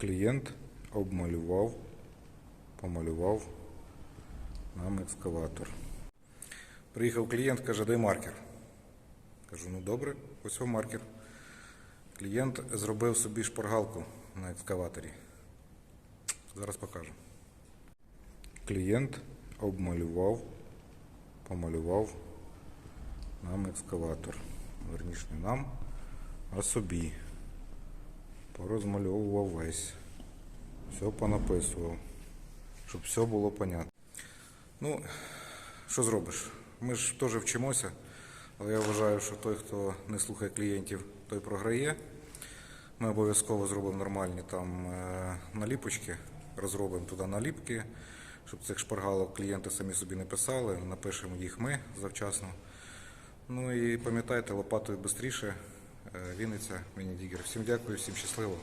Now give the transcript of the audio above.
Клієнт обмалював, помалював нам екскаватор. Приїхав клієнт, каже, дай маркер. Кажу, ну добре, ось маркер. Клієнт зробив собі шпаргалку на екскаваторі. Зараз покажу. Клієнт обмалював, помалював нам екскаватор. Верніше не нам, а собі. Порозмальовував весь. Все понаписував, щоб все було понятно. Ну, що зробиш? Ми ж теж вчимося, але я вважаю, що той, хто не слухає клієнтів, той програє. Ми обов'язково зробимо нормальні там е, наліпочки, розробимо туди наліпки, щоб цих шпаргалок клієнти самі собі не писали, напишемо їх ми завчасно. Ну і пам'ятайте, лопатою швидше. Вінниця, мені Дігер. Всім дякую, всім щасливо.